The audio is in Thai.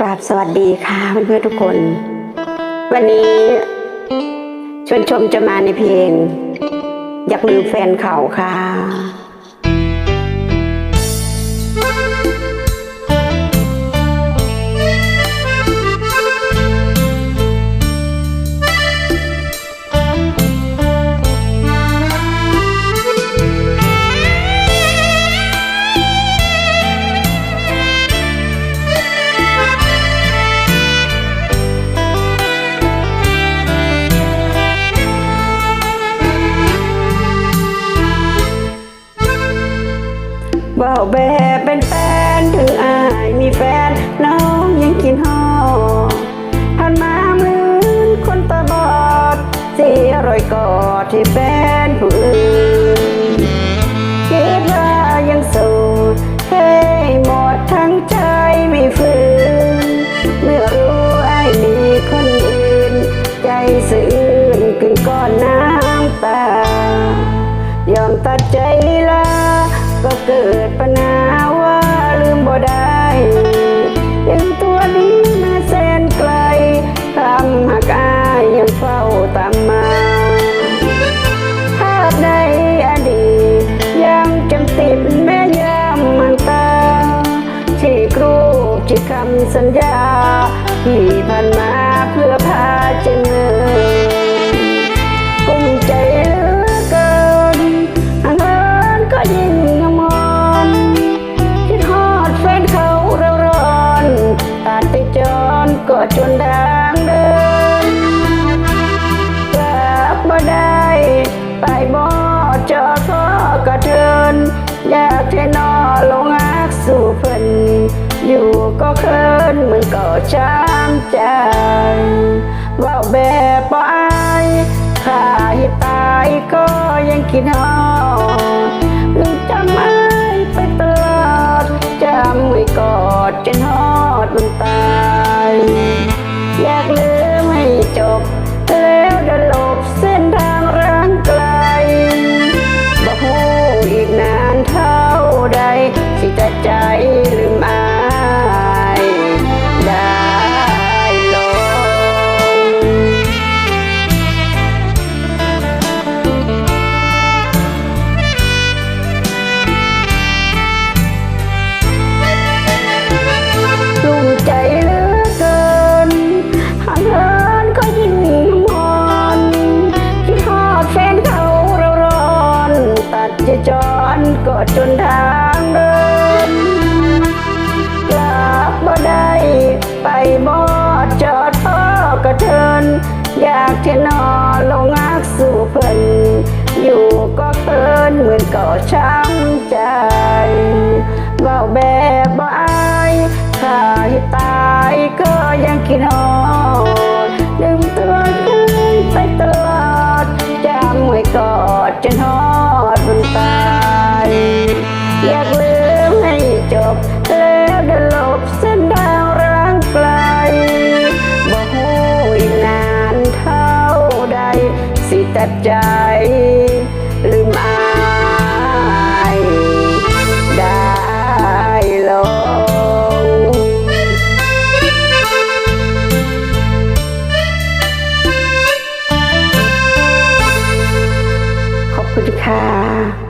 กราบสวัสดีค่ะเพื่อนๆทุกคน วันนี้ชวนชมจะมาในเพลง อยากลืมแฟนเขาค่ะ แบบเป็นแฟนถึงอายมีแฟนน้องยังกินหอผ่านมาเหมือนคนตาบอดเสียรอยกอดที่แฟนผู้อื่น ก็เกิดปัญหาว่าลืมบ่ได้ยังตัวนี้มาแสนไกลทำหักอายยังเฝ้าตามมาภาพในอดีตยังจำติดแม่ยามมันตาที่ครูที่คำสัญญา ที่ผ่านมาเพื่อพาเจเนิน จนดางเดินกลับมาได้ ไปบ่เจอพ่อกระเทินอยากเทนอลงอักสู่เพิ่นอยู่ก็เคินเหมือนก่อช้ำใจเว่าแบบบ่อายข้าให้ตายก็ยังคิดฮอ จะจรก็จนทางเดินกลับบ่ได้ไปบ่จอดพ่อกระเทิน อยากเทนอลงอักสู่เพิ่น อยู่ก็เคินเหมือนก่อช้ำใจเว่าแบบบ่อายถ้าให้ตายก็ยังคิดฮอ บใจ ลืมอายได้ลงขอบคุณค่ะ